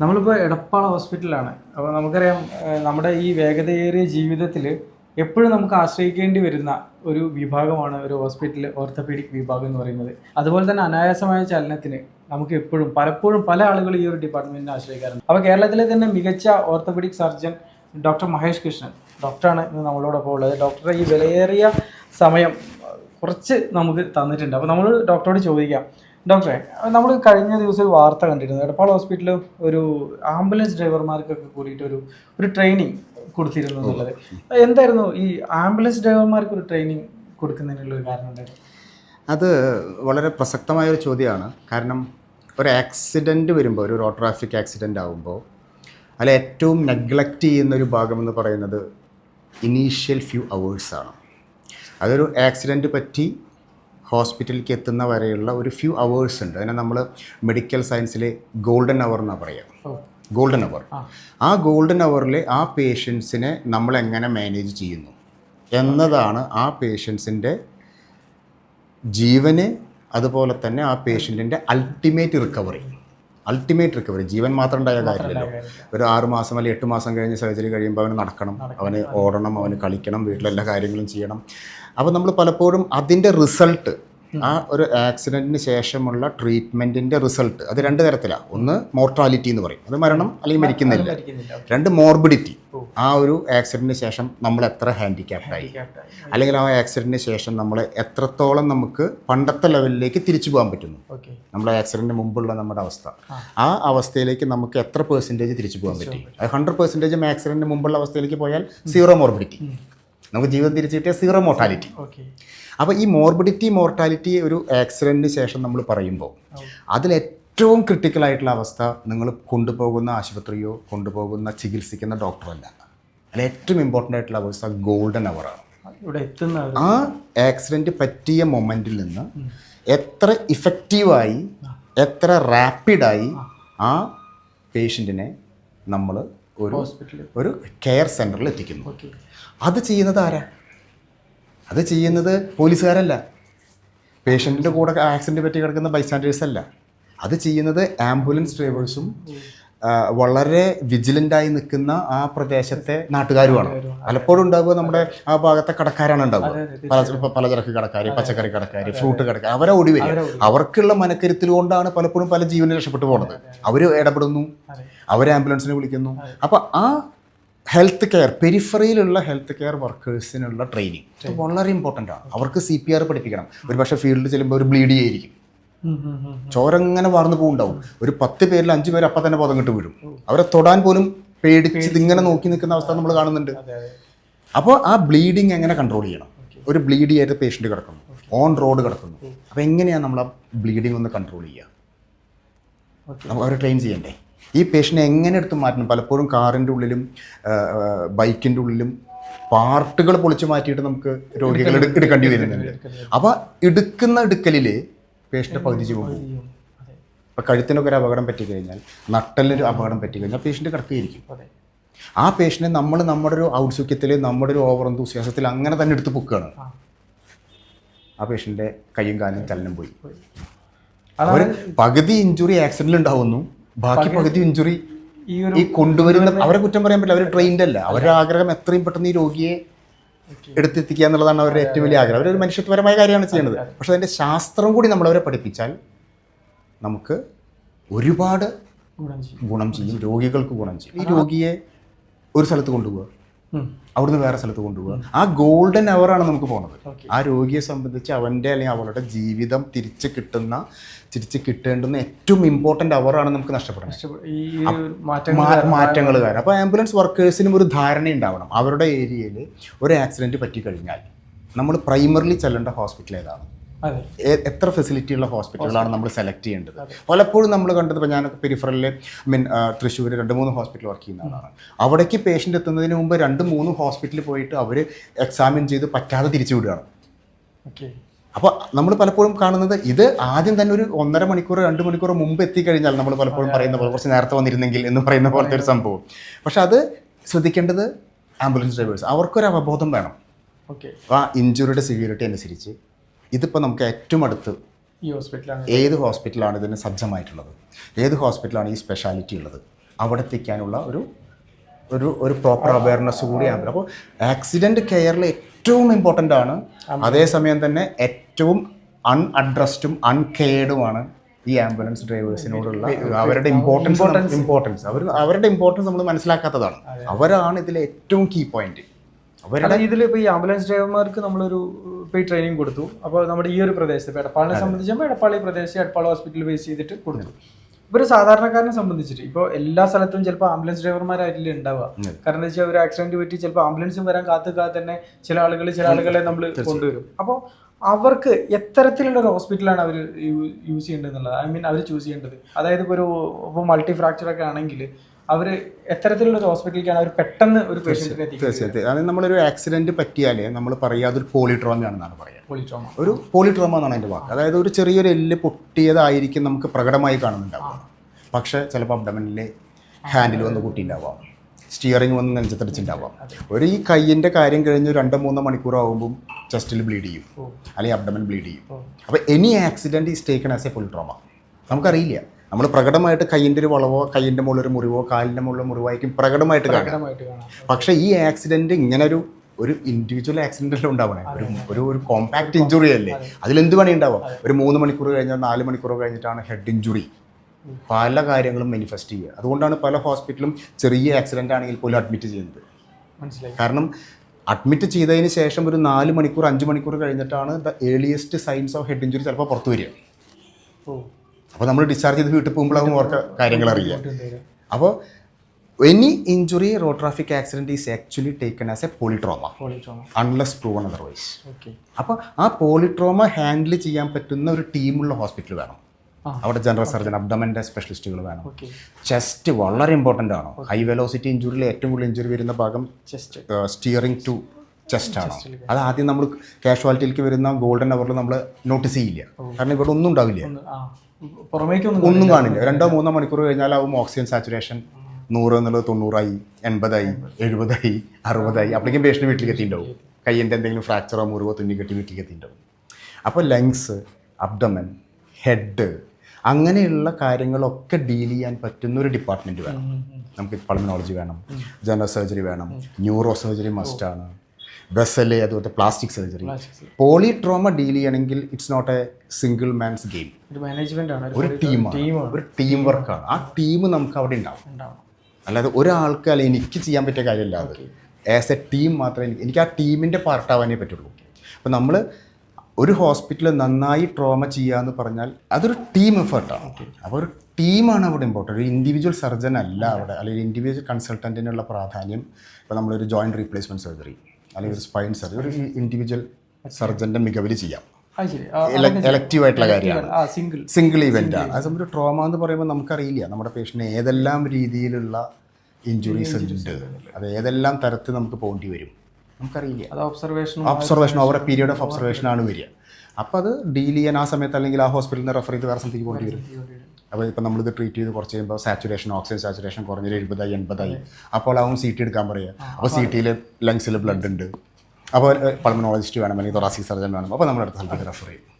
നമ്മളിപ്പോൾ എടപ്പാള ഹോസ്പിറ്റലാണ് അപ്പോൾ നമുക്കറിയാം നമ്മുടെ ഈ വേഗതയേറിയ ജീവിതത്തിൽ എപ്പോഴും നമുക്ക് ആശ്രയിക്കേണ്ടി വരുന്ന ഒരു വിഭാഗമാണ് ഒരു ഹോസ്പിറ്റൽ ഓർത്തോപീഡിക് വിഭാഗം എന്ന് പറയുന്നത്. അതുപോലെ തന്നെ അനായാസമായ ചലനത്തിന് നമുക്ക് എപ്പോഴും പലപ്പോഴും പല ആളുകൾ ഈ ഒരു ഡിപ്പാർട്ട്മെന്റിനെ ആശ്രയിക്കാറുണ്ട്. അപ്പോൾ കേരളത്തിലെ തന്നെ മികച്ച orthopaedic surgeon doctor Mahesh Krishnan ഡോക്ടറാണ് ഇന്ന് നമ്മളോടൊപ്പം ഉള്ളത്. ഡോക്ടറെ ഈ വിലയേറിയ സമയം കുറച്ച് നമുക്ക് തന്നിട്ടുണ്ട്. അപ്പോൾ നമ്മൾ ഡോക്ടറോട് ചോദിക്കാം ഡോക്ടറെ നമ്മൾ കഴിഞ്ഞ ദിവസം വാർത്ത കണ്ടിരുന്നു. എടപ്പാൾ ഹോസ്പിറ്റലിൽ ഒരു ആംബുലൻസ് ഡ്രൈവർമാർക്കൊക്കെ കൂടിയിട്ട് ഒരു ഒരു ട്രെയിനിങ് കൊടുത്തിരുന്നു എന്നുള്ളത്. എന്തായിരുന്നു ഈ ആംബുലൻസ് ഡ്രൈവർമാർക്ക് ഒരു ട്രെയിനിങ് കൊടുക്കുന്നതിനുള്ള ഒരു കാരണം ഉണ്ടായിരുന്നു അത് വളരെ പ്രസക്തമായ ഒരു ചോദ്യമാണ്. കാരണം ഒരു ആക്സിഡന്റ് വരുമ്പോൾ ഒരു റോഡ് ട്രാഫിക് ആക്സിഡന്റ് ആകുമ്പോൾ അതിൽ ഏറ്റവും നെഗ്ലക്റ്റ് ചെയ്യുന്ന ഒരു ഭാഗം എന്ന് പറയുന്നത് ഇനീഷ്യൽ ഫ്യൂ അവേഴ്സാണ് അതൊരു ആക്സിഡന്റ് പറ്റി ഹോസ്പിറ്റലിലേക്ക് എത്തുന്ന വരെയുള്ള ഒരു ഫ്യൂ അവേഴ്സ് ഉണ്ട്. അതിനെ നമ്മൾ മെഡിക്കൽ സയൻസിലെ ഗോൾഡൻ അവർ എന്നാണ് പറയുക ഗോൾഡൻ അവർ. ആ. ഗോൾഡൻ അവറിൽ ആ പേഷ്യൻസിനെ നമ്മൾ എങ്ങനെ മാനേജ് ചെയ്യുന്നു എന്നതാണ് ആ പേഷ്യൻസിന്റെ ജീവന് അതുപോലെ തന്നെ ആ പേഷ്യന്റിന്റെ അൾട്ടിമേറ്റ് റിക്കവറി. Ultimate recovery. ജീവൻ മാത്രം ഉണ്ടായ കാര്യമില്ലല്ലോ ഒരു ആറ് മാസം അല്ലെങ്കിൽ എട്ട് മാസം കഴിഞ്ഞ് സർജറി കഴിയുമ്പോൾ അവന് നടക്കണം. അവന് ഓടണം അവന് കളിക്കണം വീട്ടിലെല്ലാ കാര്യങ്ങളും ചെയ്യണം. അപ്പോൾ നമ്മൾ പലപ്പോഴും അതിന്റെ റിസൾട്ട് ആ ഒരു ആക്സിഡന്റിന് ശേഷമുള്ള ട്രീറ്റ്മെന്റിന്റെ റിസൾട്ട് അത് രണ്ട് തരത്തിലാണ് ഒന്ന് മോർട്ടാലിറ്റി എന്ന് പറയും. അത് മരണം അല്ലെങ്കിൽ മരിക്കുന്നില്ല. രണ്ട് മോർബിഡിറ്റി. ആ ഒരു ആക്സിഡന്റിന് ശേഷം നമ്മൾ എത്ര ഹാൻഡിക്യാപ്റ്റായി അല്ലെങ്കിൽ ആ ആക്സിഡന്റിന് ശേഷം നമ്മൾ എത്രത്തോളം നമുക്ക് പണ്ടത്തെ ലെവലിലേക്ക് തിരിച്ചു പോകാൻ പറ്റുന്നു? നമ്മളെ ആക്സിഡന്റിന് മുമ്പുള്ള നമ്മുടെ അവസ്ഥ. ആ. അവസ്ഥയിലേക്ക് നമുക്ക് എത്ര പെർസെന്റേജ് തിരിച്ചു പോകാൻ പറ്റി? അത് ഹൺഡ്രഡ് പെർസെന്റേജും ആക്സിഡന്റിന് മുമ്പുള്ള അവസ്ഥയിലേക്ക് പോയാൽ സീറോ മോർബിഡിറ്റി നമുക്ക് ജീവിതം തിരിച്ചു കിട്ടിയ സീറോ മോർട്ടാലിറ്റി അപ്പോൾ ഈ മോർബിഡിറ്റി മോർട്ടാലിറ്റി ഒരു ആക്സിഡന്റിന് ശേഷം നമ്മൾ പറയുമ്പോൾ അതിൽ ഏറ്റവും ക്രിട്ടിക്കൽ ആയിട്ടുള്ള അവസ്ഥ നിങ്ങൾ കൊണ്ടുപോകുന്ന ആശുപത്രിയോ കൊണ്ടുപോകുന്ന ചികിത്സിക്കുന്ന ഡോക്ടറല്ല അതിൽ ഏറ്റവും ഇമ്പോർട്ടന്റ് ആയിട്ടുള്ള അവസ്ഥ ഗോൾഡൻ അവറാണ് ആ ആക്സിഡന്റ് പറ്റിയ മൊമെന്റിൽ നിന്ന് എത്ര ഇഫക്റ്റീവായി എത്ര റാപ്പിഡായി ആ. പേഷ്യന്റിനെ നമ്മൾ ഒരു ഹോസ്പിറ്റലിൽ ഒരു കെയർ സെന്ററിൽ എത്തിക്കുന്നു. അത് ചെയ്യുന്നത് ആരാ? അത് ചെയ്യുന്നത് പോലീസുകാരല്ല. പേഷ്യന്റിന്റെ കൂടെ ആക്സിഡന്റ് പറ്റി കിടക്കുന്ന ബൈസ്റ്റാൻഡേഴ്സ് അല്ല. അത് ചെയ്യുന്നത് ആംബുലൻസ് ഡ്രൈവേഴ്സും വളരെ വിജിലന്റായി നിൽക്കുന്ന ആ പ്രദേശത്തെ നാട്ടുകാരുമാണ്. പലപ്പോഴും ഉണ്ടാവുക നമ്മുടെ ആ ഭാഗത്തെ കടക്കാരാണ് ഉണ്ടാവുക. പല പലചരക്ക് കടക്കാർ പച്ചക്കറി കടക്കാർ ഫ്രൂട്ട് കടക്കാർ അവരെ ഓടി വരിക. അവർക്കുള്ള മനക്കരുത്തിൽ കൊണ്ടാണ് പലപ്പോഴും പല ജീവനും രക്ഷപ്പെട്ടു പോകുന്നത് അവർ ഇടപെടുന്നു. അവർ ആംബുലൻസിനെ വിളിക്കുന്നു. അപ്പോൾ ആ ഹെൽത്ത് കെയർ പെരിഫറിയിലുള്ള ഹെൽത്ത് കെയർ വർക്കേഴ്സിനുള്ള ട്രെയിനിങ്. ഇത് വളരെ ഇമ്പോർട്ടന്റ് ആണ്. അവർക്ക് സി പി ആർ പഠിപ്പിക്കണം. ഒരു പക്ഷേ ഫീൽഡിൽ ചെല്ലുമ്പോൾ ഒരു ബ്ലീഡ് ചെയ്യായിരിക്കും ചോരങ്ങനെ വാർന്നു പോകുണ്ടാവും ഒരു പത്ത് പേരിൽ അഞ്ച് പേര് അപ്പം തന്നെ ബോധം കിട്ട് വീഴും. അവരെ തൊടാൻ പോലും പേടിച്ച് ഇതിങ്ങനെ നോക്കി നിൽക്കുന്ന അവസ്ഥ നമ്മൾ കാണുന്നുണ്ട്. അപ്പോൾ ആ ബ്ലീഡിങ് എങ്ങനെ കൺട്രോൾ ചെയ്യണം? ഒരു ബ്ലീഡ് ചെയ്ത പേഷ്യന്റ് കിടക്കുന്നു. ഓൺ റോഡ് കിടക്കുന്നു. അപ്പോൾ എങ്ങനെയാണ് നമ്മൾ ആ ബ്ലീഡിങ് ഒന്ന് കൺട്രോൾ ചെയ്യുക അവരെ ട്രെയിൻ ചെയ്യണ്ടേ? ഈ പേഷ്യനെ എങ്ങനെ എടുത്ത് മാറ്റണം? പലപ്പോഴും കാറിന്റെ ഉള്ളിലും ബൈക്കിന്റെ ഉള്ളിലും പാർട്ടുകൾ പൊളിച്ച് മാറ്റിയിട്ട് നമുക്ക് രോഗികൾ എടു- എടുക്കേണ്ടി വരുന്നുണ്ട്. അപ്പോൾ എടുക്കുന്ന എടുക്കലിൽ പേഷ്യന്റെ പകുതി ജീവൻ പോകും. ഇപ്പോൾ കഴുത്തിനൊക്കെ ഒരു അപകടം പറ്റിക്കഴിഞ്ഞാൽ നട്ടലിനൊരു അപകടം പറ്റിക്കഴിഞ്ഞാൽ പേഷ്യന്റ് കിടക്കുകയായിരിക്കും ആ പേഷ്യനെ നമ്മൾ നമ്മുടെ ഒരു ഔത്സുഖ്യത്തിൽ നമ്മുടെ ഒരു ഓവർ എന്തുസിയാസത്തിൽ അങ്ങനെ തന്നെ എടുത്ത് പൊക്കുകയാണ് ആ. പേഷ്യന്റെ കൈയും കാലും ചലനം പോയി. അവർ പകുതി ഇഞ്ചുറി ആക്സിഡന്റിൽ ഉണ്ടാവുന്നു. ബാക്കി പകുതി ഇഞ്ചുറി ഈ കൊണ്ടുവരുന്ന അവരെ കുറ്റം പറയാൻ പറ്റില്ല. അവർ ട്രെയിൻഡ് അല്ല. അവരുടെ ആഗ്രഹം എത്രയും പെട്ടെന്ന് ഈ രോഗിയെ എടുത്തെത്തിക്കുക എന്നുള്ളതാണ് അവരുടെ ഏറ്റവും വലിയ ആഗ്രഹം. അവരൊരു മനുഷ്യത്വപരമായ കാര്യമാണ് ചെയ്യുന്നത്. പക്ഷെ അതിന്റെ ശാസ്ത്രം കൂടി നമ്മളവരെ പഠിപ്പിച്ചാൽ നമുക്ക് ഒരുപാട് ഗുണം ചെയ്യും. രോഗികൾക്ക് ഗുണം ചെയ്യും. ഈ രോഗിയെ ഒരു സ്ഥലത്ത് കൊണ്ടുപോകുക ഉം. അവിടുന്ന് വേറെ സ്ഥലത്ത് കൊണ്ടുപോകുക ആ ഗോൾഡൻ അവറാണ് നമുക്ക് പോകുന്നത് ആ രോഗിയെ സംബന്ധിച്ച് അവന്റെ അല്ലെങ്കിൽ അവളുടെ ജീവിതം തിരിച്ച് കിട്ടുന്ന തിരിച്ച് കിട്ടേണ്ടുന്ന ഏറ്റവും ഇമ്പോർട്ടന്റ് അവറാണ് നമുക്ക് നഷ്ടപ്പെടുന്നത് മാറ്റങ്ങൾ കാരണം അപ്പോൾ ആംബുലൻസ് വർക്കേഴ്സിനും ഒരു ധാരണ ഉണ്ടാവണം. അവരുടെ ഏരിയയിൽ ഒരു ആക്സിഡന്റ് പറ്റിക്കഴിഞ്ഞാൽ നമ്മൾ പ്രൈമറിലി ചെല്ലേണ്ട ഹോസ്പിറ്റൽ ഏതാണ്? എത്ര ഫെസിലിറ്റി ഉള്ള ഹോസ്പിറ്റലുകളാണ് നമ്മൾ സെലക്ട് ചെയ്യേണ്ടത്? പലപ്പോഴും നമ്മൾ കണ്ടത് ഇപ്പോൾ ഞാനൊക്കെ പെരിഫറലിൽ മീൻ തൃശ്ശൂർ രണ്ട് മൂന്ന് ഹോസ്പിറ്റൽ വർക്ക് ചെയ്യുന്ന ആളാണ്. അവിടേക്ക് പേഷ്യന്റ് എത്തുന്നതിന് മുമ്പ് രണ്ട് മൂന്ന് ഹോസ്പിറ്റലിൽ പോയിട്ട് അവർ എക്സാമിൻ ചെയ്ത് പറ്റാതെ തിരിച്ചു വിടുകയാണ്. ഓക്കെ അപ്പോൾ നമ്മൾ പലപ്പോഴും കാണുന്നത് ഇത് ആദ്യം തന്നെ ഒരു ഒന്നര മണിക്കൂർ രണ്ട് മണിക്കൂർ മുമ്പ് എത്തിക്കഴിഞ്ഞാൽ നമ്മൾ പലപ്പോഴും പറയുന്ന പോലെ കുറച്ച് നേരത്തെ വന്നിരുന്നെങ്കിൽ എന്ന് പറയുന്ന പോലത്തെ ഒരു സംഭവം. പക്ഷെ അത് ശ്രദ്ധിക്കേണ്ടത് ആംബുലൻസ് ഡ്രൈവേഴ്സ്. അവർക്കൊരു അവബോധം വേണം. ഓക്കെ. ആ ഇഞ്ചുറിയുടെ സിവിയറിറ്റി അനുസരിച്ച് ഇതിപ്പോൾ നമുക്ക് ഏറ്റവും അടുത്ത് ഈ ഹോസ്പിറ്റലാണ്. ഏത് ഹോസ്പിറ്റലാണ് ഇതിന് സജ്ജമായിട്ടുള്ളത്? ഏത് ഹോസ്പിറ്റലാണ് ഈ സ്പെഷ്യാലിറ്റി ഉള്ളത്? അവിടെ എത്തിക്കാനുള്ള ഒരു ഒരു ഒരു പ്രോപ്പർ അവയർനെസ് കൂടി ആകും അപ്പോൾ ആക്സിഡന്റ് കെയറിൽ ഏറ്റവും ഇമ്പോർട്ടന്റ് ആണ്. അതേസമയം തന്നെ ഏറ്റവും അൺഅഡ്രസ്ഡും അൺകെയർഡുമാണ് ഈ ആംബുലൻസ് ഡ്രൈവേഴ്സിനോടുള്ള അവരുടെ ഇമ്പോർട്ടൻസ് ഇമ്പോർട്ടൻസ് അവർ അവരുടെ ഇമ്പോർട്ടൻസ് നമ്മൾ മനസ്സിലാക്കാത്തതാണ്. അവരാണ് ഇതിലെ ഏറ്റവും കീ പോയിന്റ് അവരുടെ ഇതിൽ ഇപ്പോൾ ഈ ആംബുലൻസ് ഡ്രൈവർമാർക്ക് നമ്മളൊരു പോയി ട്രെയിനിങ് കൊടുത്തു. അപ്പോൾ നമ്മുടെ ഈ ഒരു പ്രദേശത്ത് ഇപ്പോൾ എടപ്പാളിനെ സംബന്ധിച്ചുമ്പോൾ എടപ്പാളി പ്രദേശം എടപ്പാൾ ഹോസ്പിറ്റൽ ബേസ് ചെയ്തിട്ട് കൊടുത്തു. ഇപ്പോൾ ഒരു സാധാരണക്കാരനെ സംബന്ധിച്ചിട്ട് ഇപ്പോൾ എല്ലാ സ്ഥലത്തും ചിലപ്പോൾ ആംബുലൻസ് ഡ്രൈവർമാരായിട്ടില്ല ഉണ്ടാവുക. കാരണം എന്താ വെച്ചാൽ ഒരു ആക്സിഡന്റ് പറ്റി ചിലപ്പോൾ ആംബുലൻസും വരാൻ കാത്തുക്കാതെ കാത്ത് തന്നെ ചില ആളുകൾ ചില ആളുകളെ നമ്മൾ കൊണ്ടുവരും. അപ്പോൾ അവർക്ക് എത്തരത്തിലുള്ള ഒരു ഹോസ്പിറ്റലാണ് അവർ യൂസ് ചെയ്യേണ്ടത് എന്നുള്ളത് ഐ മീൻ അവർ ചൂസ് ചെയ്യേണ്ടത്. അതായത് ഇപ്പോൾ ഒരു ഇപ്പോൾ മൾട്ടി ഫ്രാക്ചർ ഒക്കെ ആണെങ്കിൽ അവർ എത്തരത്തിലുള്ള ഒരു ഹോസ്പിറ്റലിലേക്കാണ് അവർ പെട്ടെന്ന് ഒരു തീർച്ചയായിട്ടും അത് നമ്മളൊരു ആക്സിഡന്റ് പറ്റിയാൽ നമ്മൾ പറയുക അതൊരു പോളിട്രോമയാണെന്നാണ് പറയുക പോളിട്രോമ ഒരു പോളിട്രോമ എന്നാണ് എന്റെ വാക്ക്. അതായത് ഒരു ചെറിയൊരു എല്ല് പൊട്ടിയതായിരിക്കും നമുക്ക് പ്രകടമായി കാണുന്നുണ്ടാവുക. പക്ഷേ ചിലപ്പോൾ അബ്ഡമനിലെ ഹാൻഡിൽ വന്ന് പൊട്ടിയിട്ടുണ്ടാവാം സ്റ്റിയറിംഗ് വന്ന് നെഞ്ചത്തടിച്ചിട്ടുണ്ടാവാം ഒരു ഈ കയ്യിന്റെ കാര്യം കഴിഞ്ഞ് രണ്ടോ മൂന്നോ മണിക്കൂർ ആകുമ്പം ചെസ്റ്റിൽ ബ്ലീഡ് ചെയ്യും. അല്ലെങ്കിൽ അബ്ഡമൻ ബ്ലീഡ് ചെയ്യും. അപ്പോൾ any accident is taken as a full trauma നമുക്കറിയില്ല. നമ്മൾ പ്രകടമായിട്ട് കയ്യിന്റെ ഒരു വളവോ കയ്യിന്റെ മുകളിലൊരു ഒരു മുറിവോ കാലിന്റെ മുകളിലൊരു മുറിവായിരിക്കും പ്രകടമായിട്ട് കാണാം പക്ഷേ ഈ ആക്സിഡന്റ് ഇങ്ങനെ ഒരു ഒരു ഇൻഡിവിജ്വൽ ആക്സിഡന്റ് ഉണ്ടാവണേ? ഒരു ഒരു ഒരു കോമ്പാക്ട് ഇഞ്ചുറി അല്ലേ? അതിലെന്ത് പണി ഉണ്ടാവാം ഒരു മൂന്ന് മണിക്കൂർ കഴിഞ്ഞാൽ നാല് മണിക്കൂർ കഴിഞ്ഞിട്ടാണ് ഹെഡ് ഇഞ്ചുറി പല കാര്യങ്ങളും മാനിഫെസ്റ്റ് ചെയ്യുക. അതുകൊണ്ടാണ് പല ഹോസ്പിറ്റലും ചെറിയ ആക്സിഡന്റ് ആണെങ്കിൽ പോലും അഡ്മിറ്റ് ചെയ്യുന്നത്. മനസ്സിലായി. കാരണം അഡ്മിറ്റ് ചെയ്തതിന് ശേഷം ഒരു നാല് മണിക്കൂർ അഞ്ച് മണിക്കൂർ കഴിഞ്ഞിട്ടാണ് the earliest signs of head injury ചിലപ്പോൾ പുറത്തു വരിക. ഓ. അപ്പോൾ നമ്മൾ ഡിസ്ചാർജ് ചെയ്ത് വീട്ടിൽ പോകുമ്പോഴാകും ഓർക്ക കാര്യങ്ങൾ അറിയുക. അപ്പോൾ any injury road traffic accident is actually taken as a polytrauma unless proven otherwise okay അപ്പോൾ ആ പോളിട്രോമ ഹാൻഡിൽ ചെയ്യാൻ പറ്റുന്ന ഒരു ടീമുള്ള ഹോസ്പിറ്റൽ വേണം. അവിടെ ജനറൽ സർജൻ അബ്ഡമന്റെ സ്പെഷ്യലിസ്റ്റുകൾ വേണം. ചെസ്റ്റ് വളരെ ഇമ്പോർട്ടന്റ് ആണ്. ഹൈ വെലോസിറ്റി ഇഞ്ചുറിയിൽ ഏറ്റവും കൂടുതൽ ഇഞ്ചുറി വരുന്ന ഭാഗം ചെസ്റ്റ് സ്റ്റിയറിംഗ് ടു ചെസ്റ്റ് ആണ്. അത് ആദ്യം നമ്മൾ കാഷ്വാലിറ്റിയിലേക്ക് വരുന്ന ഗോൾഡൻ അവറിൽ നമ്മൾ നോട്ടീസ് ചെയ്യില്ല. കാരണം ഇവിടെ ഒന്നും ഉണ്ടാവില്ല. ഒന്ന് കാണില്ല. രണ്ടോ മൂന്നോ മണിക്കൂർ കഴിഞ്ഞാലാവും ഓക്സിജൻ സാച്ചുറേഷൻ നൂറ് എന്നുള്ളത് തൊണ്ണൂറായി എൺപതായി എഴുപതായി അറുപതായി. അപ്പോഴേക്കും പേഷ്യന്റ് വീട്ടിലേക്ക് എത്തിയിട്ടുണ്ടാവും. കയ്യിന്റെ എന്തെങ്കിലും ഫ്രാക്ചറോ മുറിവോ തുന്നിക്കെട്ടി വീട്ടിലേക്ക് എത്തിയിട്ടുണ്ടാവും. അപ്പോൾ ലങ്സ് അബ്ഡമൻ ഹെഡ് അങ്ങനെയുള്ള കാര്യങ്ങളൊക്കെ ഡീൽ ചെയ്യാൻ പറ്റുന്ന ഒരു ഡിപ്പാർട്ട്മെന്റ് വേണം നമുക്ക് പൾമിനോളജി വേണം ജനറൽ സർജറി വേണം ന്യൂറോ സർജറി മസ്റ്റ് മസ്റ്റാണ് വെസൽ അതുപോലത്തെ plastic surgery poly trauma deal ചെയ്യണമെങ്കിൽ it's not a single man's game ഒരു മാനേജ്മെന്റ് ആണ് ഒരു ടീമാണ് ഒരു ടീം വർക്കാണ് ആ ടീം നമുക്ക് അവിടെ ഉണ്ടാവും. അല്ലാതെ ഒരാൾക്ക് അല്ല എനിക്ക് ചെയ്യാൻ പറ്റിയ കാര്യമല്ല അത്. ആസ് എ ടീം മാത്രമേ എനിക്ക് എനിക്ക് ആ ടീമിന്റെ പാർട്ടാവാനേ പറ്റുള്ളൂ. അപ്പോൾ നമ്മൾ ഒരു ഹോസ്പിറ്റൽ നന്നായി ട്രോമ ചെയ്യുക എന്ന് പറഞ്ഞാൽ അതൊരു ടീം എഫേർട്ടാണ് അപ്പോൾ ഒരു ടീമാണ് അവിടെ ഇമ്പോർട്ടന്റ് ഒരു ഇൻഡിവിജ്വൽ സർജൻ അല്ല അവിടെ. അല്ലെങ്കിൽ ഇൻഡിവിജ്വൽ കൺസൾട്ടന്റിനുള്ള പ്രാധാന്യം ഇപ്പോൾ നമ്മളൊരു ജോയിന്റ് റീപ്ലേസ്മെന്റ് സർജറി അല്ലെങ്കിൽ ഒരു സ്പൈൻ സർജറി ഒരു ഇൻഡിവിജ്വൽ സർജന്റെ മികവിൽ ചെയ്യാം. എലക്റ്റീവ് ആയിട്ടുള്ള കാര്യമാണ്. സിംഗിൾ ഇവന്റ് ആണ്. അത് ഒരു ട്രോമ എന്ന് പറയുമ്പോൾ നമുക്കറിയില്ല. നമ്മുടെ പേഷ്യന്റ് ഏതെല്ലാം രീതിയിലുള്ള ഇഞ്ചുറീസ് ഉണ്ട്. അത് ഏതെല്ലാം തരത്തിൽ നമുക്ക് പോകേണ്ടി വരും. നമുക്കറിയില്ല? അത് observation observation over a period of observation ആണ് വരിക. അപ്പോൾ അത് ഡീൽ ചെയ്യാൻ ആ സമയത്ത് അല്ലെങ്കിൽ ആ ഹോസ്പിറ്റലിൽ നിന്ന് റെഫർ ചെയ്ത് വേറെ സ്ഥലത്തേക്ക് പോകേണ്ടി വരും. അപ്പോൾ ഇപ്പം നമ്മളിത് ട്രീറ്റ് ചെയ്ത് കുറച്ച് കഴിയുമ്പോൾ സാച്ചുറേഷൻ ഓക്സിജൻ സാച്ചുറേഷൻ കുറഞ്ഞൊരു എഴുപതായി എൺപതായി. അപ്പോൾ അവൻ സി ടി എടുക്കാൻ പറയുക. അപ്പോൾ സി ടിയിൽ ലങ്സിൽ ബ്ലഡ് ഉണ്ട്. അപ്പോൾ പൾമനോളജിസ്റ്റ് വേണം അല്ലെങ്കിൽ തൊറാസിക് സർജൻ വേണം. അപ്പോൾ നമ്മൾ അടുത്ത സ്ഥലത്തേക്ക് റെഫർ ചെയ്യും.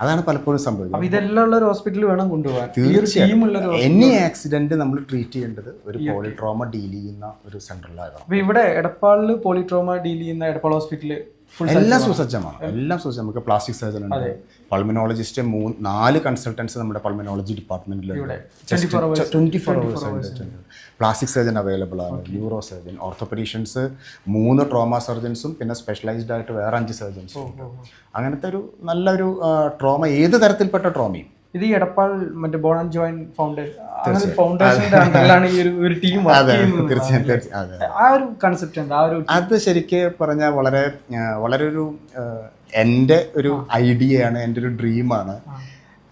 അതാണ് പലപ്പോഴും സംഭവിക്കുന്നത്. ഇതെല്ലാം ഉള്ള ഒരു ഹോസ്പിറ്റൽ വേണം കൊണ്ടുപോകാൻ. തീർച്ചയായും. എനി ആക്സിഡന്റ് നമ്മൾ ട്രീറ്റ് ചെയ്യേണ്ടത് ഒരു പോളിട്രോമ ഡീൽ ചെയ്യുന്ന ഒരു സെന്ററിലാകണം ഇവിടെ എടപ്പാളിൽ പോളിട്രോമ ഡീൽ ചെയ്യുന്ന എടപ്പാൾ ഹോസ്പിറ്റൽ ഫുൾ എല്ലാം സുസജ്ജമാണ്. എല്ലാം സുസജ്ജം നമുക്ക് പ്ലാസ്റ്റിക് സർജൻ ഉണ്ട്. പൾമിനോളജിസ്റ്റ് മൂന്ന് നാല് കൺസൾട്ടൻസ് നമ്മുടെ pulmonology ഡിപ്പാർട്ട്മെന്റിലുണ്ട് twenty four hours plastic surgeon available ആണ്. ന്യൂറോ സർജൻ ഓർത്തോപെഡീഷ്യൻസ് മൂന്ന് ട്രോമ സർജൻസും പിന്നെ സ്പെഷ്യലൈസ്ഡ് ആയിട്ട് വേറെ അഞ്ച് സർജൻസും അങ്ങനത്തെ ഒരു നല്ലൊരു ട്രോമ ഏത് തരത്തിൽപ്പെട്ട ട്രോമയും ഇത് ഈ എടപ്പാൾ മറ്റേ ബോൺ ആൻഡ് ജോയിന്റ് ഫൗണ്ടേഷൻ ഫൗണ്ടേഷന്റെ അണ്ടറിലാണ് ഈ ഒരു ടീം ആ ഒരു കൺസെപ്റ്റ് ഉണ്ട് ആ ഒരു അത് ശരിക്ക് പറഞ്ഞാൽ വളരെ വളരെ ഒരു എന്റെ ഒരു ഐഡിയയാണ് എന്റെ ഒരു ഡ്രീമാണ്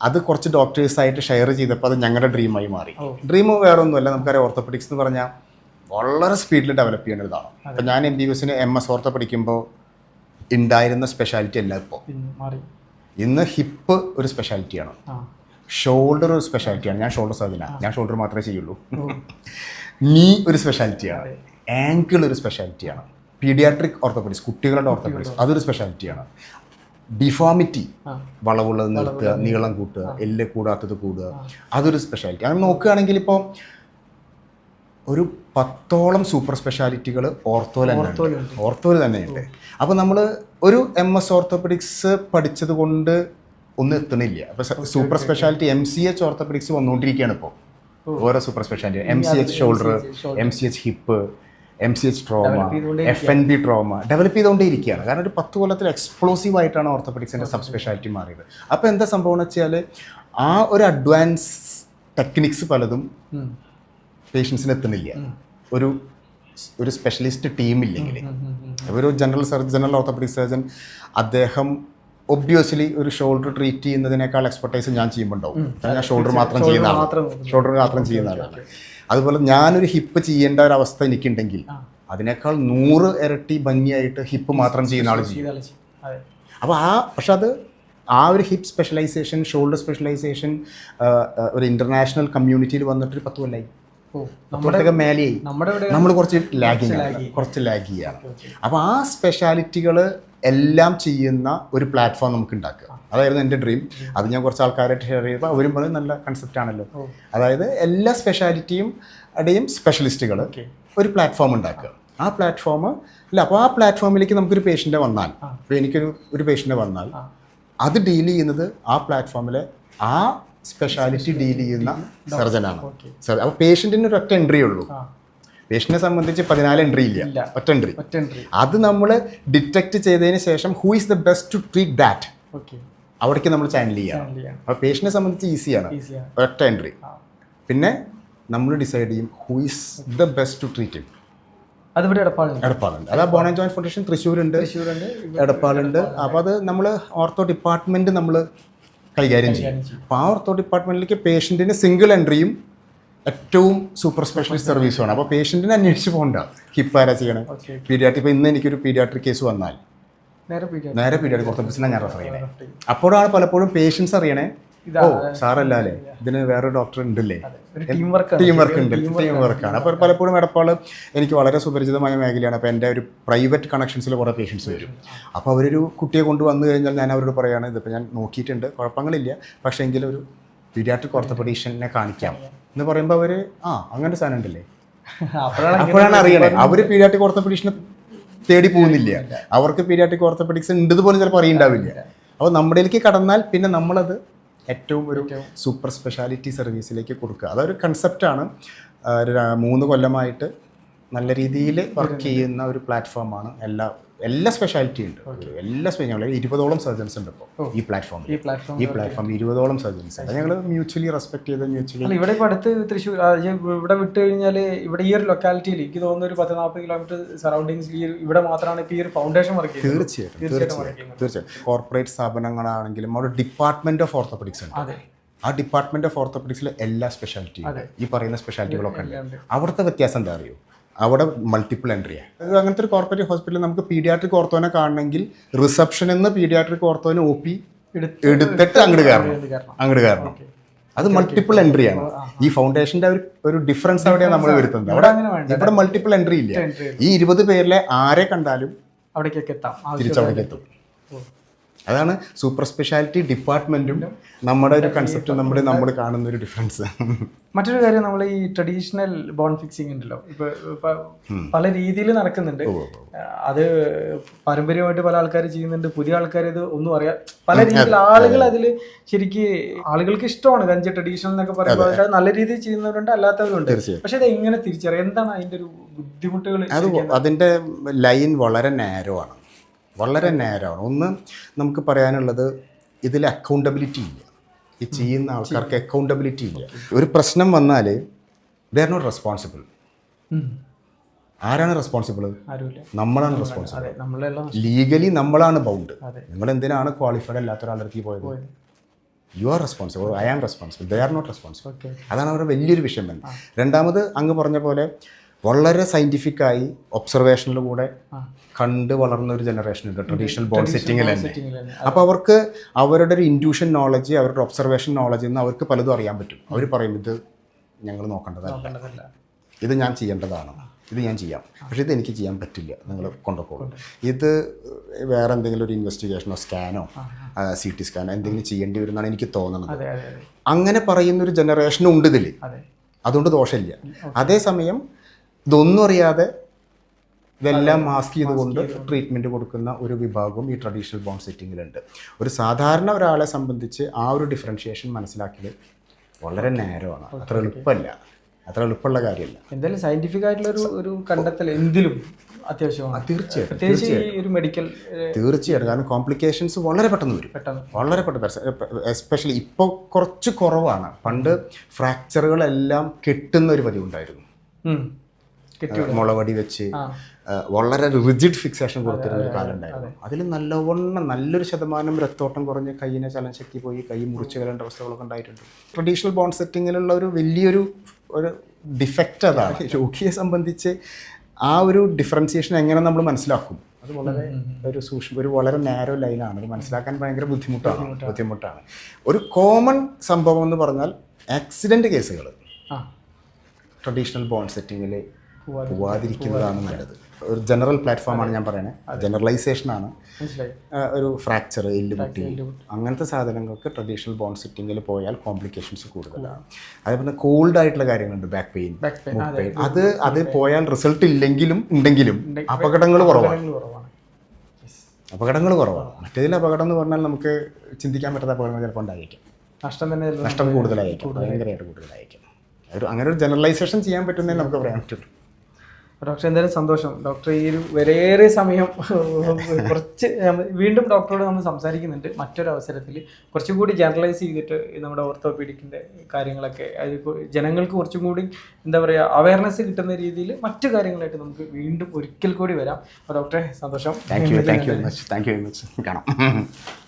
അത് കുറച്ച് ഡോക്ടേഴ്സ് ആയിട്ട് ഷെയർ ചെയ്തപ്പോൾ അത് ഞങ്ങളുടെ ഡ്രീമായി മാറി. ഡ്രീം വേറൊന്നുമല്ല നമുക്കറിയാം ഓർത്തോപെഡിക്സ് എന്ന് പറഞ്ഞാൽ വളരെ സ്പീഡിൽ ഡെവലപ്പ് ചെയ്യേണ്ട ഇതാണ്. അപ്പം ഞാൻ എം ബി ബി എസിന് എം എസ് ഓർത്തോ പഠിക്കുമ്പോൾ ഉണ്ടായിരുന്ന സ്പെഷ്യാലിറ്റി അല്ല ഇപ്പോൾ ഇന്ന് ഹിപ്പ് ഒരു സ്പെഷ്യാലിറ്റിയാണ് ആണ്. ഷോൾഡർ ഒരു സ്പെഷ്യാലിറ്റിയാണ് ഞാൻ ഷോൾഡർ സർജനാണ് ഞാൻ ഷോൾഡർ മാത്രമേ ചെയ്യുള്ളൂ. നീ ഒരു സ്പെഷ്യാലിറ്റിയാണ് ആങ്കിൾ ഒരു സ്പെഷ്യാലിറ്റിയാണ് പീഡിയാട്രിക് ഓർത്തോപെഡിക്സ് കുട്ടികളുടെ ഓർത്തോപെഡിക്സ് അതൊരു സ്പെഷ്യാലിറ്റിയാണ് ഡിഫോമിറ്റി. വളവുള്ളത് നിർത്തുക നീളം കൂട്ടുക എല്ല് കൂടാത്തത് കൂടുക. അതൊരു സ്പെഷ്യാലിറ്റി അങ്ങനെ നോക്കുകയാണെങ്കിൽ ഇപ്പോൾ ഒരു പത്തോളം സൂപ്പർ സ്പെഷ്യാലിറ്റികൾ ഓർത്തോയിൽ തന്നെ ഓർത്തോയിൽ തന്നെയുണ്ട്. അപ്പോൾ നമ്മൾ ഒരു എം എസ് ഓർത്തോപെഡിക്സ് പഠിച്ചത് കൊണ്ട് ഒന്നും എത്തണില്ല അപ്പോൾ super speciality M C H orthopaedics വന്നുകൊണ്ടിരിക്കുകയാണ് ഇപ്പോൾ ഓരോ super speciality M C H shoulder M C H hip M C H trauma F N B trauma develop ചെയ്തുകൊണ്ടേ ഇരിക്കുകയാണ്. കാരണം ഒരു പത്ത് കൊല്ലത്തിൽ എക്സ്പ്ലോസീവ് ആയിട്ടാണ് ഓർത്തോപെഡിക്സിന്റെ സബ് സ്പെഷ്യാലിറ്റി മാറിയത്. അപ്പോൾ എന്താ സംഭവം എന്ന് വെച്ചാൽ ആ ഒരു അഡ്വാൻസ് ടെക്നിക്സ് പലതും പേഷ്യൻസിന് എത്തുന്നില്ല. ഒരു ഒരു സ്പെഷ്യലിസ്റ്റ് ടീം ഇല്ലെങ്കിൽ ഒരു general surgeon general orthopaedic surgeon അദ്ദേഹം ഒബ്വിയസ്ലി ഒരു ഷോൾഡർ ട്രീറ്റ് ചെയ്യുന്നതിനേക്കാൾ എക്സ്പെർട്ടൈസ് ഞാൻ ചെയ്യുമ്പോൾ ഉണ്ടാവും ഞാൻ ഷോൾഡർ മാത്രം ചെയ്യുന്ന ആളാണ്. ഷോൾഡർ മാത്രം ചെയ്യുന്ന ആളാണ്. അതുപോലെ ഞാനൊരു ഹിപ്പ് ചെയ്യേണ്ട ഒരു അവസ്ഥ എനിക്കുണ്ടെങ്കിൽ അതിനേക്കാൾ നൂറ് ഇരട്ടി ഭംഗിയായിട്ട് ഹിപ്പ് മാത്രം ചെയ്യുന്ന ആൾ ചെയ്യും. അപ്പോൾ ആ പക്ഷെ അത് ആ ഒരു ഹിപ്പ് സ്പെഷ്യലൈസേഷൻ ഷോൾഡർ സ്പെഷ്യലൈസേഷൻ ഒരു ഇന്റർനാഷണൽ കമ്മ്യൂണിറ്റിയിൽ വന്നിട്ടൊരു പത്ത് കൊല്ലായി. നമ്മൾ കുറച്ച് ലാഗിങ് കുറച്ച് ലാഗ് ചെയ്യാണ്. അപ്പോൾ ആ സ്പെഷ്യാലിറ്റികൾ എല്ലാം ചെയ്യുന്ന ഒരു പ്ലാറ്റ്ഫോം നമുക്ക് ഉണ്ടാക്കുക. അതായിരുന്നു എന്റെ ഡ്രീം അത് ഞാൻ കുറച്ച് ആൾക്കാരായിട്ട് ഷെയർ ചെയ്യുമ്പോൾ അവരും പറയും നല്ല കൺസെപ്റ്റ് ആണല്ലോ. അതായത് എല്ലാ സ്പെഷ്യാലിറ്റിയും അടയും സ്പെഷ്യലിസ്റ്റുകൾ ഒരു പ്ലാറ്റ്ഫോം ഉണ്ടാക്കുക. ആ പ്ലാറ്റ്ഫോം ഇല്ല അപ്പോൾ ആ പ്ലാറ്റ്ഫോമിലേക്ക് നമുക്കൊരു പേഷ്യന്റെ വന്നാൽ ഇപ്പോൾ എനിക്കൊരു ഒരു പേഷ്യന്റെ വന്നാൽ അത് ഡീൽ ചെയ്യുന്നത് ആ പ്ലാറ്റ്ഫോമിലെ ആ സ്പെഷ്യാലിറ്റി ഡീൽ ചെയ്യുന്ന സർജനാണ് അപ്പോൾ പേഷ്യന്റിന് ഒരു ഒറ്റ എൻട്രി ഉള്ളൂ. പേഷ്യനെ സംബന്ധിച്ച് പതിനാല് എൻട്രി ഇല്ല. ഒറ്റ എൻട്രി അത് നമ്മൾ ഡിറ്റക്ട് ചെയ്തതിന് ശേഷം who is the best to treat that അവിടേക്ക് നമ്മൾ ചാനൽ ചെയ്യണം അപ്പോൾ പേഷ്യനെ സംബന്ധിച്ച് ഈസിയാണ് ഒറ്റ എൻട്രി പിന്നെ നമ്മൾ ഡിസൈഡ് ചെയ്യും who is the best to treat him അതിവിടെ എടപ്പാളുണ്ട്. എടപ്പാളുണ്ട്. അത് ബോൺ ആൻഡ് ജോയിന്റ് ഫൗണ്ടേഷൻ തൃശ്ശൂരുണ്ട്. തൃശ്ശൂരുണ്ട്. എടപ്പാളുണ്ട്. അപ്പോൾ അത് നമ്മൾ ഓർത്തോ ഡിപ്പാർട്ട്മെന്റ് നമ്മൾ കൈകാര്യം ചെയ്യും. അപ്പോൾ ആ ഓർത്തോ ഡിപ്പാർട്ട്മെന്റിലേക്ക് പേഷ്യന്റിന് സിംഗിൾ എൻട്രിയും ഏറ്റവും സൂപ്പർ സ്പെഷ്യലിസ്റ്റ് സർവീസുമാണ് അപ്പോൾ പേഷ്യന്റിനെ അന്വേഷിച്ച് പോകണ്ട. ഹിപ്പ് ആരാ ചെയ്യണം? പീഡിയാട്രി പീഡിയാട്രിക് ഇപ്പോൾ ഇന്ന് എനിക്കൊരു പീഡിയാട്രിക് കേസ് വന്നാൽ. നേരെ പീഡിയാട്രി ഓർത്തോപെഡിക്സിനാണ് ഞാൻ റെഫർ ചെയ്യണേ. അപ്പോഴാണ് പലപ്പോഴും പേഷ്യൻസ് അറിയണേ ഓ സാറല്ല അല്ലേ? ഇതിന് വേറെ ഡോക്ടർ ഉണ്ടല്ലേ? ടീം വർക്ക് ടീം വർക്ക് ഉണ്ട്. ടീം വർക്കാണ് അപ്പോൾ പലപ്പോഴും എടപ്പാൾ എനിക്ക് വളരെ സുപരിചിതമായ മേഖലയാണ്. അപ്പോൾ എന്റെ ഒരു പ്രൈവറ്റ് കണക്ഷൻസിൽ കുറേ പേഷ്യൻസ് വരും. അപ്പോൾ അവരൊരു കുട്ടിയെ കൊണ്ട് വന്നു കഴിഞ്ഞാൽ ഞാൻ അവരോട് പറയുകയാണ് ഇതിപ്പോൾ ഞാൻ നോക്കിയിട്ടുണ്ട്. കുഴപ്പങ്ങളില്ല. പക്ഷേ എങ്കിലും ഒരു പീഡിയാട്രിക് ഓർത്തോപെഡീഷ്യനെ കാണിക്കാം. എന്ന് പറയുമ്പോൾ അവർ ആ അങ്ങനെ സാധനം ഉണ്ടല്ലേ? അപ്പോഴാണ് അറിയണത് അറിയണേ. അവർ പീഡിയാട്രിക് ഓർത്തോപെഡീഷനെ തേടി പോകുന്നില്ല. അവർക്ക് പീഡിയാട്രിക് ഓർത്തോപെഡിക്സ് ഉണ്ടെന്ന് പോലും ചിലപ്പോൾ അറിയുണ്ടാവില്ല അപ്പോൾ നമ്മുടെയിലേക്ക് കടന്നാൽ പിന്നെ നമ്മളത് ഏറ്റവും ഒരു സൂപ്പർ സ്പെഷ്യാലിറ്റി സർവീസിലേക്ക് കൊടുക്കുക. അതൊരു കൺസെപ്റ്റാണ് മൂന്ന് കൊല്ലമായിട്ട് നല്ല രീതിയിൽ വർക്ക് ചെയ്യുന്ന ഒരു പ്ലാറ്റ്ഫോമാണ് എല്ലാ എല്ലാ സ്പെഷ്യാലിറ്റി ഉണ്ട്. എല്ലാ സ്പെഷ്യ ഞങ്ങൾ ഇരുപതോളം സർജൻസ് ഉണ്ട് ഇപ്പോൾ ഈ പ്ലാറ്റ്ഫോമിൽ ഈ പ്ലാറ്റ്ഫോം ഈ പ്ലാറ്റ്ഫോം ഇരുപതോളം സർജൻസ് ഉണ്ട്. ഞങ്ങൾ മ്യൂച്വലി റെസ്പെക്ട് ചെയ്ത് മ്യൂച്വലി ഇവിടെ ഇപ്പോൾ അടുത്ത് തൃശ്ശൂർ ഇവിടെ വിട്ട് കഴിഞ്ഞാൽ ഇവിടെ ഈ ഒരു ലൊക്കാലിറ്റിയിൽ എനിക്ക് തോന്നുന്ന ഒരു പത്ത് നാൽപ്പത് കിലോമീറ്റർ സറൗണ്ടിങ്സിൽ ഈ ഇവിടെ മാത്രമാണ് ഇപ്പോൾ ഈ ഒരു ഫൗണ്ടേഷൻ വർക്ക് ചെയ്യുന്നത്. തീർച്ചയായിട്ടും തീർച്ചയായിട്ടും തീർച്ചയായിട്ടും കോർപ്പറേറ്റ് സ്ഥാപനങ്ങളാണെങ്കിലും അവിടെ ഡിപ്പാർട്ട്മെന്റ് ഓഫ് ഓർത്തോപെഡിക്സ് ഉണ്ട്. അതെ. ആ ഡിപ്പാർട്ട്മെന്റ് ഓഫ് ഓർത്തോപെഡിക്സിലെ എല്ലാ സ്പെഷ്യാലിറ്റിയും ഈ പറയുന്ന സ്പെഷ്യാലിറ്റികളൊക്കെ ഉണ്ട്. ഉണ്ട്. അവിടുത്തെ വ്യത്യാസം എന്താ അറിയോ? അവിടെ മൾട്ടിപ്പിൾ എൻട്രിയാണ് അത് അങ്ങനത്തെ ഒരു കോർപ്പറേറ്റ് ഹോസ്പിറ്റലിൽ നമുക്ക് പീഡിയാട്രിക് ഓർത്തോനെ കാണണമെങ്കിൽ റിസപ്ഷൻ എന്ന് പീഡിയാട്രിക് ഓർത്തോനെ ഒ പി എടുത്ത് എടുത്തിട്ട് അങ്ങോട്ട് കയറണം. അങ്ങോട്ട് കയറണം. അത് മൾട്ടിപ്പിൾ എൻട്രി ആണ്. ഈ ഫൗണ്ടേഷന്റെ ഒരു ഒരു ഡിഫറൻസ് അവിടെയാണ് നമ്മൾ വരുത്തുന്നത്. അവിടെ ഇവിടെ മൾട്ടിപ്പിൾ എൻട്രി ഇല്ല. ഈ ഇരുപത് പേരിലെ ആരെ കണ്ടാലും അവിടേക്കൊക്കെ എത്താം. തിരിച്ചവിടേക്ക് എത്തും. അതാണ് സൂപ്പർ സ്പെഷ്യാലിറ്റി ഡിപ്പാർട്ട്മെന്റും നമ്മുടെ ഒരു കൺസെപ്റ്റും നമ്മൾ നമ്മൾ കാണുന്ന ഒരു ഡിഫറൻസ് മറ്റൊരു കാര്യം നമ്മൾ ഈ ട്രഡീഷണൽ ബോൺ ഫിക്സിംഗ് ഉണ്ടല്ലോ. ഇപ്പൊ പല രീതിയിൽ നടക്കുന്നുണ്ട്. അത് പാരമ്പര്യമായിട്ട് പല ആൾക്കാർ ചെയ്യുന്നുണ്ട്. പുതിയ ആൾക്കാർ ഇത് ഒന്നും അറിയാം പല രീതിയിൽ ആളുകൾ അതിൽ ശരിക്ക് ആളുകൾക്ക് ഇഷ്ടമാണ്. കഞ്ചി ട്രഡീഷണൽ എന്നൊക്കെ പറയുമ്പോൾ അത്. നല്ല രീതിയിൽ ചെയ്യുന്നവരുണ്ട് അല്ലാത്തവരുണ്ട്. പക്ഷെ ഇത് എങ്ങനെ തിരിച്ചറിയാം? എന്താണ് അതിന്റെ ഒരു ബുദ്ധിമുട്ടുകൾ അതിന്റെ അതിന്റെ ലൈൻ വളരെ നാരോ ആണ്. വളരെ നേരമാണ് ഒന്ന് നമുക്ക് പറയാനുള്ളത് ഇതിൽ അക്കൗണ്ടബിലിറ്റി ഇല്ല. ഈ ചെയ്യുന്ന ആൾക്കാർക്ക് അക്കൗണ്ടബിലിറ്റി ഇല്ല. ഒരു പ്രശ്നം വന്നാൽ ദേ ആർ നോട്ട് റെസ്പോൺസിബിൾ ആരാണ് റെസ്പോൺസിബിൾ നമ്മളാണ് റെസ്പോൺസിബിൾ ലീഗലി നമ്മളാണ് ബൗണ്ട് നിങ്ങൾ എന്തിനാണ് ക്വാളിഫൈഡ് അല്ലാത്ത ഒരാളുടെ പോയത്? You are responsible I am responsible they are not responsible അതാണ് അവരുടെ വലിയൊരു വിഷയം തന്നെ. രണ്ടാമത് അങ്ങ് പറഞ്ഞ പോലെ വളരെ സയന്റിഫിക്കായി ഒബ്സർവേഷനിലൂടെ കണ്ട് വളർന്ന ഒരു ജനറേഷൻ ഉണ്ട്. ട്രഡീഷണൽ ബോൺ സെറ്റിംഗിൽ തന്നെ. അപ്പോൾ അവർക്ക് അവരുടെ ഒരു ഇൻഡ്യൂഷൻ നോളജ് അവരുടെ ഒബ്സർവേഷൻ നോളജ് എന്ന് അവർക്ക് പലതും അറിയാൻ പറ്റും. അവർ പറയും ഇത് ഞങ്ങൾ നോക്കേണ്ടതല്ല. ഇത് ഞാൻ ചെയ്യേണ്ടതാണ്. ഇത് ഞാൻ ചെയ്യാം. പക്ഷേ ഇത് എനിക്ക് ചെയ്യാൻ പറ്റില്ല. നിങ്ങൾ കൊണ്ടുപോകും. ഇത് വേറെ എന്തെങ്കിലും ഒരു ഇൻവെസ്റ്റിഗേഷനോ സ്കാനോ സി ടി സ്കാനോ എന്തെങ്കിലും ചെയ്യേണ്ടി വരുമെന്നാണ് എനിക്ക് തോന്നുന്നത്. അങ്ങനെ പറയുന്നൊരു ജനറേഷനും ഉണ്ട് ഇതിൽ അതെ. അതുകൊണ്ട് ദോഷമില്ല. അതേസമയം ഇതൊന്നും അറിയാതെ ഇതെല്ലാം മാസ്ക് ചെയ്തുകൊണ്ട് ട്രീറ്റ്മെന്റ് കൊടുക്കുന്ന ഒരു വിഭാഗവും ഈ ട്രഡീഷണൽ ബോൺ സെറ്റിങ്ങിലുണ്ട് ഒരു സാധാരണ ഒരാളെ സംബന്ധിച്ച് ആ ഒരു ഡിഫറൻഷിയേഷൻ മനസ്സിലാക്കിയത് വളരെ നേരമാണ്. അത്ര എളുപ്പമല്ല. അത്ര എളുപ്പമുള്ള കാര്യമല്ല. എന്തായാലും സയന്റിഫിക് ആയിട്ടുള്ള ഒരു ഒരു കണ്ടെത്തൽ എന്തിലും അത്യാവശ്യമാണ്. തീർച്ചയായിട്ടും ഒരു മെഡിക്കൽ തീർച്ചയായിട്ടും. കാരണം കോംപ്ലിക്കേഷൻസ് വളരെ പെട്ടെന്ന് വരും. പെട്ടെന്ന്. വളരെ പെട്ടെന്ന് എസ്പെഷ്യലി ഇപ്പോൾ കുറച്ച് കുറവാണ്. പണ്ട് ഫ്രാക്ചറുകളെല്ലാം കെട്ടുന്ന ഒരു പതിവുണ്ടായിരുന്നു. മുളവടി വെച്ച് വളരെ റിജിഡ് ഫിക്സേഷൻ കൊടുത്തിരുന്ന ഒരു കാലം ഉണ്ടായിരുന്നു അതിൽ നല്ലവണ്ണം നല്ലൊരു ശതമാനം രക്തോട്ടം കുറഞ്ഞ് കൈയിനെ ചലനശക്തി പോയി കൈ മുറിച്ചു കളേണ്ട അവസ്ഥകളൊക്കെ ഉണ്ടായിട്ടുണ്ട്. ട്രഡീഷണൽ ബോൺ സെറ്റിങ്ങിലുള്ള ഒരു വലിയൊരു ഒരു ഡിഫക്റ്റ് അതാണ്. രോഗിയെ സംബന്ധിച്ച് ആ ഒരു ഡിഫറൻസിയേഷൻ എങ്ങനെ നമ്മൾ മനസ്സിലാക്കും? അത് വളരെ ഒരു സൂക്ഷ്മ ഒരു വളരെ നാരോ ലൈനാണ് അത് മനസ്സിലാക്കാൻ ഭയങ്കര ബുദ്ധിമുട്ടാണ്. ബുദ്ധിമുട്ടാണ്. ഒരു കോമൺ സംഭവം എന്ന് പറഞ്ഞാൽ ആക്സിഡന്റ് കേസുകൾ ട്രഡീഷണൽ ബോൺ സെറ്റിങ്ങിൽ പോവാതിരിക്കുന്നതാണ്. നല്ലത്. ഒരു ജനറൽ പ്ലാറ്റ്ഫോമാണ് ഞാൻ പറയുന്നത് ജനറലൈസേഷൻ ആണ്. ഒരു ഫ്രാക്ചർ എല്ലുപൊട്ടി. അങ്ങനത്തെ സാധനങ്ങൾക്ക് ട്രഡീഷണൽ ബോൺ സിറ്റിങ്ങിൽ പോയാൽ കോംപ്ലിക്കേഷൻസ് കൂടുതലാണ്. അതേപോലെ കോൾഡ് ആയിട്ടുള്ള കാര്യങ്ങളുണ്ട്. ബാക്ക് പെയിൻ പെയിൻ അത്. അത് പോയാൽ റിസൾട്ട് ഇല്ലെങ്കിലും ഉണ്ടെങ്കിലും അപകടങ്ങൾ കുറവാണ്. അപകടങ്ങൾ കുറവാണ്. മറ്റേതിൽ അപകടം എന്ന് പറഞ്ഞാൽ നമുക്ക് ചിന്തിക്കാൻ പറ്റാത്ത അപകടങ്ങൾ ചിലപ്പോൾ ഉണ്ടായിരിക്കും നഷ്ടം തന്നെ നഷ്ടം കൂടുതലായിരിക്കും ഭയങ്കരമായിട്ട് കൂടുതലായിരിക്കും ഒരു അങ്ങനെ ഒരു ജനറലൈസേഷൻ ചെയ്യാൻ പറ്റുന്നതിന് നമുക്ക് പറയാൻ പറ്റുള്ളൂ ഡോക്ടർ എന്തായാലും സന്തോഷം. ഡോക്ടർ ഈ ഒരു വിലയേറിയ സമയം കുറച്ച് വീണ്ടും ഡോക്ടറോട് നമ്മൾ സംസാരിക്കുന്നുണ്ട്. മറ്റൊരു അവസരത്തിൽ കുറച്ചും കൂടി ജനറലൈസ് ചെയ്തിട്ട് നമ്മുടെ ഓർത്തോപീഡിക്കിന്റെ കാര്യങ്ങളൊക്കെ അത് ജനങ്ങൾക്ക് കുറച്ചും കൂടി എന്താ പറയുക അവയർനെസ് കിട്ടുന്ന രീതിയിൽ മറ്റു കാര്യങ്ങളായിട്ട് നമുക്ക് വീണ്ടും ഒരിക്കൽ കൂടി വരാം. അപ്പോൾ ഡോക്ടറെ സന്തോഷം. Thank you thank you very much thank you very much കാണാം.